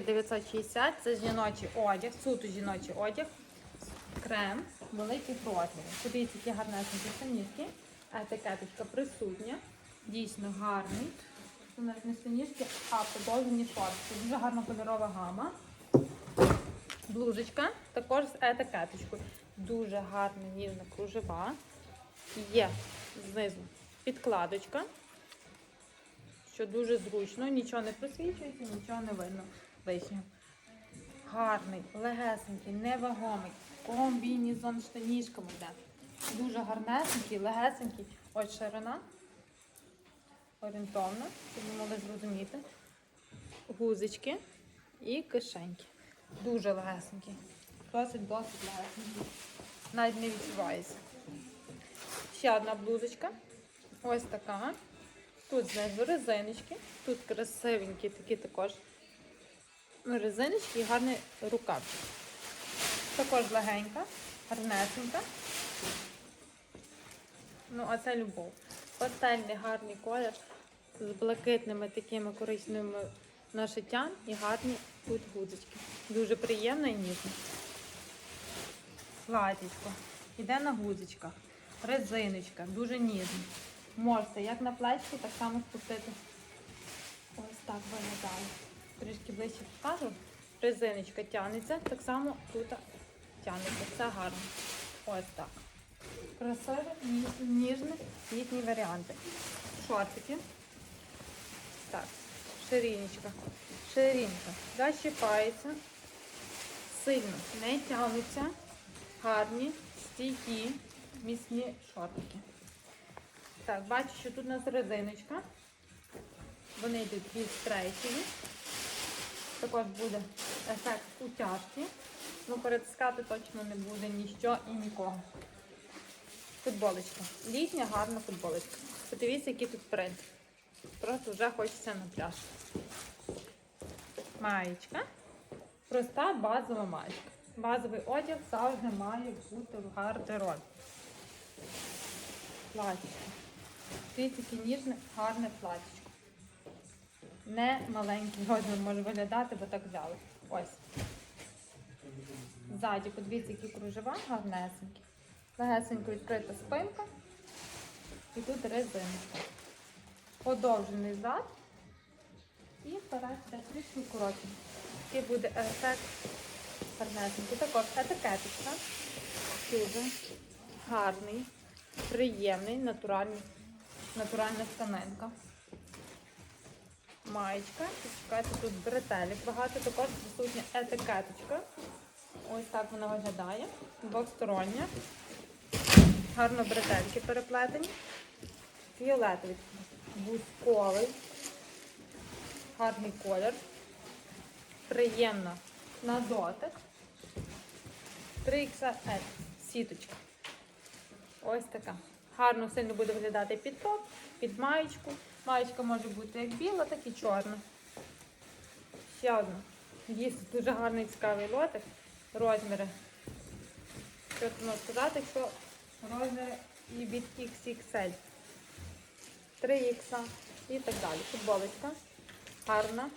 960 це жіночий одяг, суто жіночий одяг, крем, великий розмір. Подивіться, які гарнесенькі санітки, етикеточка присутня, дійсно гарний. Це навіть не санітки, а подовжені шорти. Дуже гарна кольорова гама. Блузочка також з етикеточкою. Дуже гарна ніжна кружева. Є знизу підкладочка, що дуже зручно, нічого не просвічується, нічого не видно лишнього. Гарний, легесенький, невагомий, комбінізон з штанішками йде. Дуже гарнесенький, легесенький. Ось ширина. Орієнтовно, щоб ви могли зрозуміти. Гузички і кишеньки. Дуже легесенький. Досить досить легесенький. Навіть не відчувається. Ще одна блузочка. Ось така. Тут знизу резиночки. Тут красивенькі такі також резиночки і гарний рукавчик. Також легенька, гарнесенька. Ну, а це любов. Пастельний гарний колір з блакитними такими коричневими нашиттям і гарні тут гудочки. Дуже приємно і ніжно. Платічко. Іде на гудзичках. Резиночка, дуже ніжна. Можете як на плечку, так само спустити. Ось так виглядає. Трішки ближче покажу. Резиночка тягнеться, так само тут тягнеться. Все гарно. Ось так. Красиві, ніж- ніжні літні варіанти. Шортики. Так, шириночка. Ширинка. Защіпається. Сильно не тягнеться. Гарні, стійкі, міцні шортики. Так, бачу, що тут у нас резиночка. Вони йдуть від стрейчеві. Також буде ефект утяжки. Ну, перетискати точно не буде ніщо і нікого. Футболочка. Літня гарна футболочка. Подивіться, який тут принт. Просто вже хочеться на пляж. Маєчка. Проста базова маєчка. Базовий одяг завжди має бути в гардеробі. Платічко. Дивіться, яке ніжне, гарне платічко. Не маленький розмір може виглядати, бо так взяли. Ось. Ззаді, подивіться, які кружева гарнесенькі. Легесенько відкрита спинка. І тут резинка. Подовжений зад. І вперед трішки коротше. Такий буде ефект гарнесенький. Також етикеточка. Дуже гарний, приємний, натуральний, натуральна тканинка. Маєчка. Чекайте, тут бретелік багато, також присутня етикеточка. Ось так вона виглядає. Двостороння. Гарно бретельки переплетені. Фіолетовий, бусковий. Гарний колір. Приємно на дотик. 3XL сіточка. Ось така. Гарно сильно буде виглядати під топ, під маєчку. Маєчка може бути як біла, так і чорна. Ще одна. Дійсно дуже гарний цікавий лотик. Розміри. Що тут можна сказати, що розміри і від XXL. 3X і так далі. Футболочка. Гарна.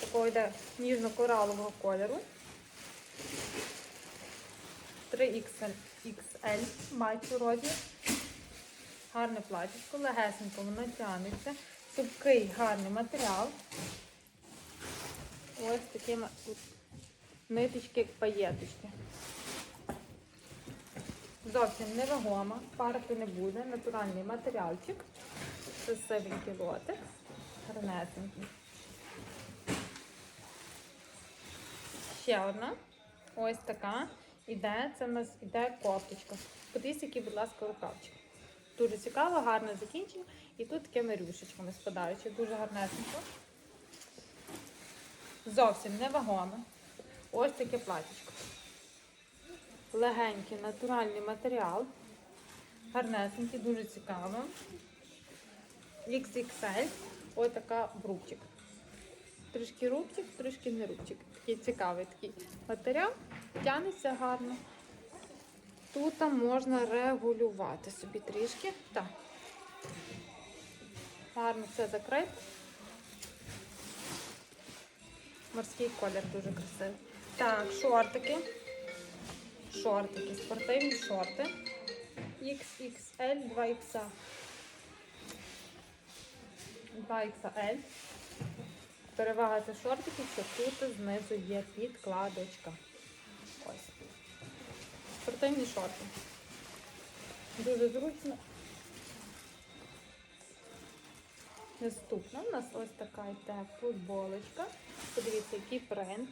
Такого йде ніжно-коралового кольору. 3XL XL мають розмір. Гарне платічко, легесенько, воно тягнеться. Супкий гарний матеріал. Ось такі тут ниточки, паєточки. Зовсім невагома, парити не буде, натуральний матеріальчик. Красивенький лотик. Гарнесенький. Ще одна. Ось така. Іде, це в нас іде кофточка. Подивіться, який, будь ласка, рукавчик. Дуже цікаво, гарне закінчення. І тут такими рюшечками спадаючи. Дуже гарнесенько. Зовсім невагоме. Ось таке платічко. Легенький, натуральний матеріал. Гарнесенький, дуже цікаво. XXL. Ось така рубчик. Трішки рубчик, трішки не рубчик. Такий цікавий такий матеріал. Тянеться гарно. Тут можна регулювати собі трішки. Так. Гарно все закрито. Морський колір дуже красивий. Так, шортики. Шортики, спортивні шорти. XXL 2X. 2XL. Перевага цих шортиків, що тут знизу є підкладочка. Спортивні шорти. Дуже зручно. Наступна у нас ось така йде футболочка. Подивіться, який принт.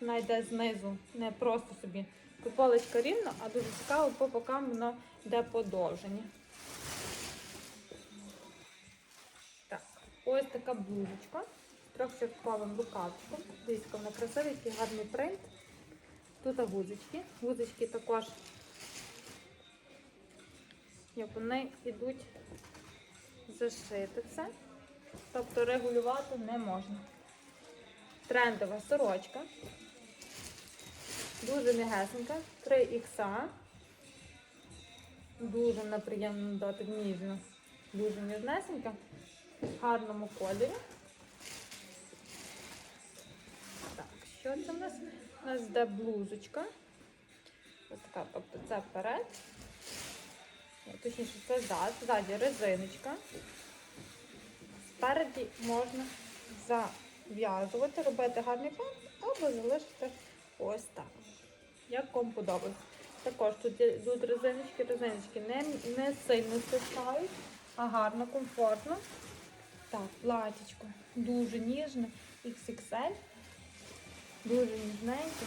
Вона йде знизу, не просто собі. Футболочка рівна, а дуже цікаво, по бокам воно йде подовження. Так, ось така блузочка з трьохчатковим рукавчиком. Дивіться, вона красивий, який гарний принт. Тут гузочки. Гузочки також, як вони йдуть зашити це. Тобто регулювати не можна. Трендова сорочка. Дуже м'ягесенька. 3 ікса. Дуже неприємно дати ніжно. Дуже ніжнесенька. В гарному кольорі. Так, що це в нас? У нас йде блузочка. Ось така, тобто це вперед. Точніше, це зад. Ззаді резиночка. Спереді можна зав'язувати, робити гарний пант або залишити ось так. Як кому подобається. Також тут йдуть резиночки, резиночки не, не сильно стискають, а гарно, комфортно. Так, платічко дуже ніжне, XXL, дуже ніжненьке.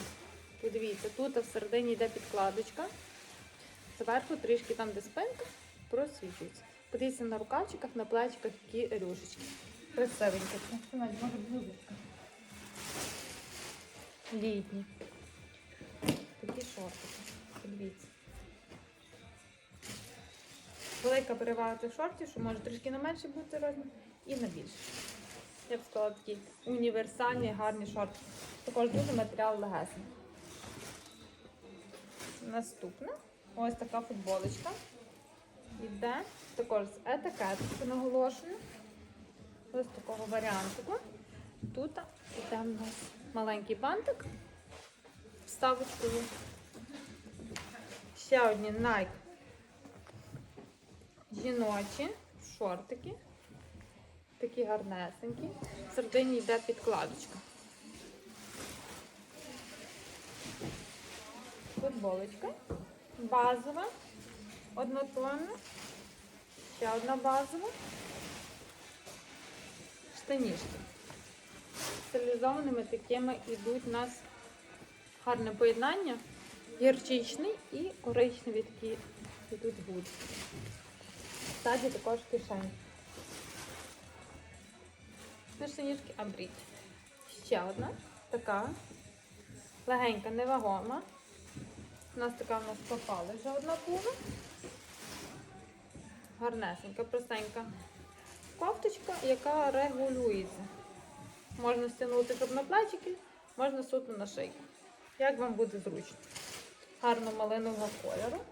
Подивіться, тут всередині йде підкладочка. Зверху трішки там, де спинка, просвічується. Подивіться на рукавчиках, на плечиках які рюшечки. Красивеньке. Це навіть може блузочка. Літні. Такі шортики. Подивіться. Велика перевага цих шортів, що може трішки на менше бути розмір і на більше. Я б сказала такі універсальні, гарні шорти. Також дуже матеріал легесний. Наступна ось така футболочка. Іде також з етикеткою наголошено. Ось такого варіантику. Тут іде в нас маленький бантик вставочкою. Ще одні Nike жіночі шортики. Такі гарнесенькі. В середині йде підкладочка. Футболочка. Базова. Однотонна. Ще одна базова. Штанішки. Стилізованими такими йдуть у нас гарне поєднання. Гірчичний і коричневі такі йдуть гудзики. Ззаді також кишень. Штанішки, а бріть. Ще одна така легенька, невагома. У нас така в нас попала вже одна пуга. Гарнесенька, простенька кофточка, яка регулюється. Можна стягнути, щоб на плечики, можна суто на шийку. Як вам буде зручно. Гарно малинового кольору.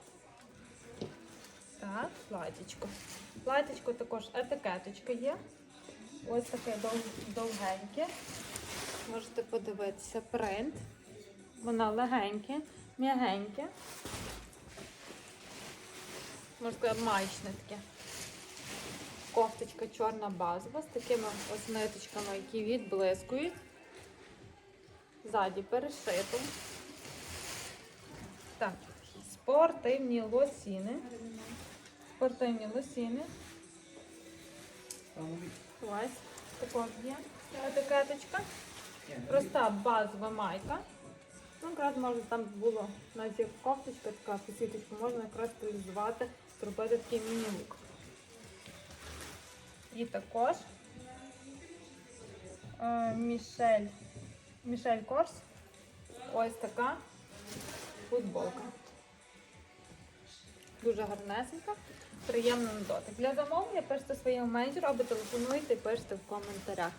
Так, платічко. Платічко також етикеточка є. Ось таке дов- довгеньке. Можете подивитися принт. Воно легеньке, м'ягеньке. Можна сказати, маєчне таке. Кофточка чорна базова з такими ось ниточками, які відблискують. Ззаді перешито. Так, спортивні лосіни. Спортивні лосіни. Ось також є етикеточка. Проста базова майка. Ну, якраз можна там було навіть як кофточка, така посіточка, можна якраз стилізувати, зробити такий міні-лук. І також е, Мішель, Мішель Корс. Ось така футболка. Дуже гарнесенька, приємно на дотик. Для замовлення пишете своєму менеджеру або телефонуйте і пишете в коментарях.